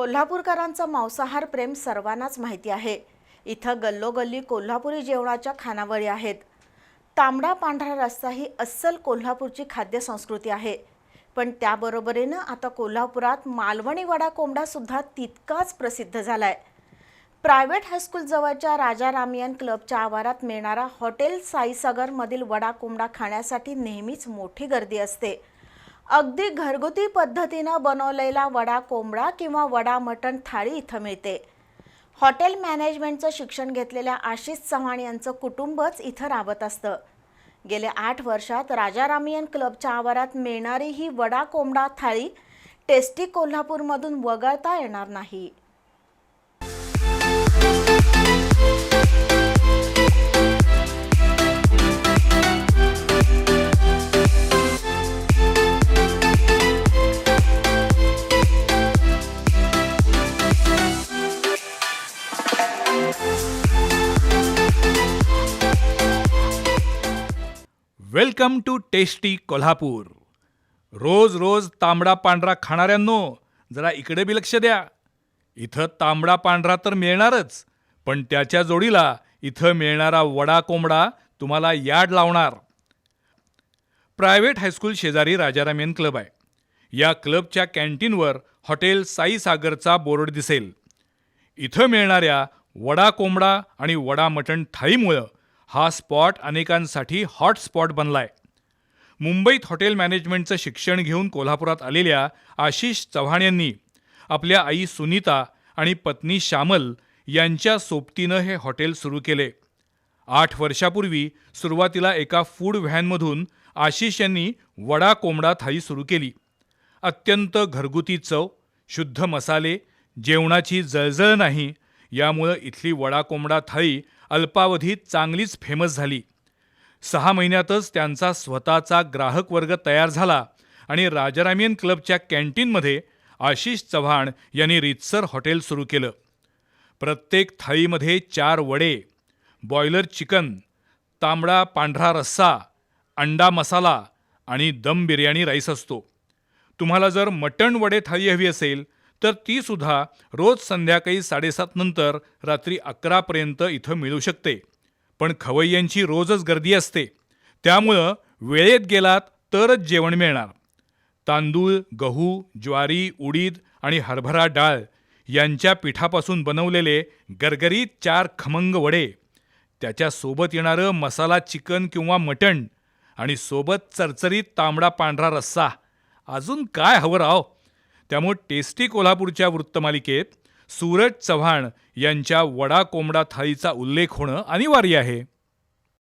कोल्हापूरकरांचं मांसाहार प्रेम सर्वांनाच माहिती आहे. इथं गल्लोगल्ली कोल्हापुरी जेवणाच्या खानावळी आहेत. तांबडा पांढरा रस्सा ही अस्सल कोल्हापूरची खाद्य संस्कृती आहे. पण त्याबरोबरीनं आता कोल्हापुरात मालवणी वडा कोंबडासुद्धा तितकाच प्रसिद्ध झाला आहे प्रायव्हेट हायस्कूल जवळच्या राजा रामियन क्लबच्या आवारात मिळणारा हॉटेल साईसागरमधील वडा कोंबडा खाण्यासाठी नेहमीच मोठी गर्दी असते. अगदी घरगुती पद्धतीनं बनवलेला वडा कोंबडा किंवा वडा मटण थाळी इथं मिळते. हॉटेल मॅनेजमेंटचं शिक्षण घेतलेल्या आशिष चव्हाण यांचं कुटुंबच इथं राबत असतं. गेल्या आठ वर्षात राजारामियन क्लबच्या आवारात मिळणारी ही वडा कोंबडा थाळी टेस्टी कोल्हापूरमधून वगळता येणार नाही. वेलकम टू टेस्टी कोल्हापूर रोज रोज तांबडा पांढरा खाणाऱ्यांनो जरा इकडे बी लक्ष द्या. इथं तांबडा पांढरा तर मिळणारच पण त्याच्या जोडीला इथं मिळणारा वडा कोंबडा तुम्हाला याड लावणार. प्रायव्हेट हायस्कूल शेजारी राजारामेन क्लब आहे. या क्लबच्या कॅन्टीनवर हॉटेल साईसागरचा बोर्ड दिसेल. इथं मिळणाऱ्या वडा कोंबडा आणि वडा मटण थाळीमुळं हा स्पॉट अनेकांसाठी हॉटस्पॉट बनलाय. मुंबईत हॉटेल मॅनेजमेंटचं शिक्षण घेऊन कोल्हापुरात आलेल्या आशिष चव्हाण यांनी आपल्या आई सुनीता आणि पत्नी श्यामल यांच्या सोबतीनं हे हॉटेल सुरू केले. आठ वर्षापूर्वी सुरुवातीला एका फूड व्हॅनमधून आशिष यांनी वडा कोंबडा थाळी सुरू केली. अत्यंत घरगुती चव शुद्ध मसाले जेवणाची जळजळ नाही यामुळं इथली वडा कोंबडा थाळी अल्पावधीत चांगलीच फेमस झाली. सहा महिन्यातच त्यांचा स्वतःचा ग्राहक वर्ग तयार झाला आणि राजारामियन क्लबच्या कॅन्टीनमध्ये आशिष चव्हाण यांनी रितसर हॉटेल सुरू केलं. प्रत्येक थाळीमध्ये चार वडे बॉयलर चिकन तांबडा पांढरा रस्सा अंडा मसाला आणि दम बिर्याणी राईस असतो. तुम्हाला जर मटण वडे थाळी हवी असेल तर ती सुद्धा रोज संध्याकाळी साडेसात नंतर रात्री अकरापर्यंत इथं मिळू शकते. पण खवय्यांची रोजच गर्दी असते. त्यामुळं वेळेत गेलात तरच जेवण मिळणार. तांदूळ गहू ज्वारी उडीद आणि हरभरा डाळ यांच्या पिठापासून बनवलेले गरगरीत चार खमंग वडे. त्याच्यासोबत येणारं मसाला चिकन किंवा मटण आणि सोबत चरचरीत तांबडा पांढरा रस्सा. अजून काय हवं राव? त्यामुळे टेस्टी कोल्हापूरच्या वृत्तमालिकेत सूरज चव्हाण यांच्या वडा कोंबडा थाळीचा उल्लेख होणं अनिवार्य आहे.